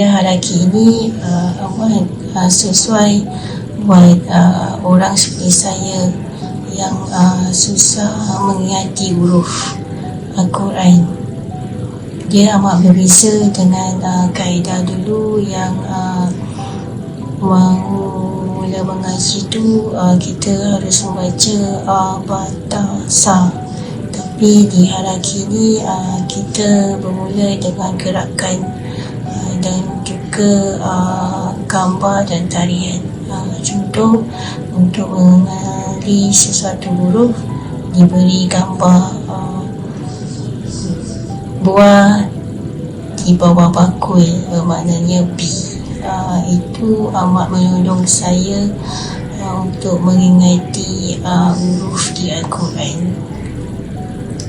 kira halaki ini uh, amat uh, sesuai buat uh, orang seperti saya yang uh, susah mengingati huruf Al-Quran dia amat berbeza dengan uh, kaedah dulu yang uh, mula mengaji tu uh, kita harus membaca Abatasa tapi di halaki ini uh, kita bermula dengan gerakan uh, dan juga uh, gambar dan tarian. Uh, contoh untuk mengenali sesuatu huruf diberi gambar uh, buah di bawah bakul bermaknanya B. Uh, itu amat menolong saya uh, untuk mengingati uh, huruf di Al-Quran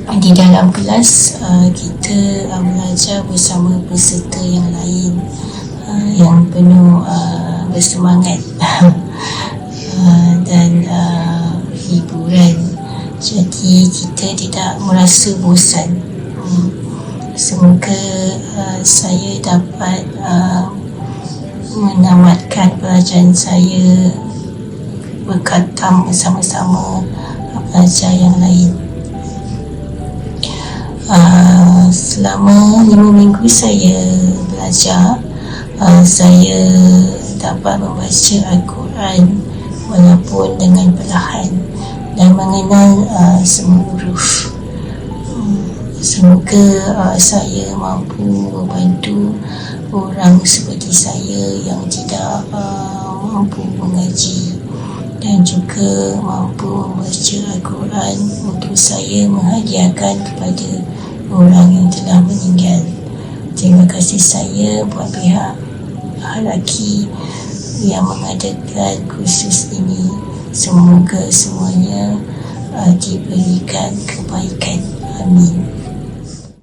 di dalam kelas uh, kita uh, belajar bersama peserta yang lain uh, yang penuh uh, bersemangat dan hiburan. Jadi kita tidak merasa bosan. Hmm. semoga saya dapat menamatkan pelajaran saya berkatam bersama-sama pelajar yang lain selama lima minggu saya belajar uh, saya dapat membaca Al-Quran walaupun dengan perlahan. Dan mengenal uh, semua huruf. Hmm, semoga uh, saya mampu membantu orang seperti saya yang tidak uh, mampu mengaji dan juga mampu membaca Al-Quran untuk saya menghadiahkan kepada orang yang telah meninggal. Terima kasih saya buat pihak halaki yang mengadakan kursus ini. Semoga semuanya uh, diberikan kebaikan. Amin.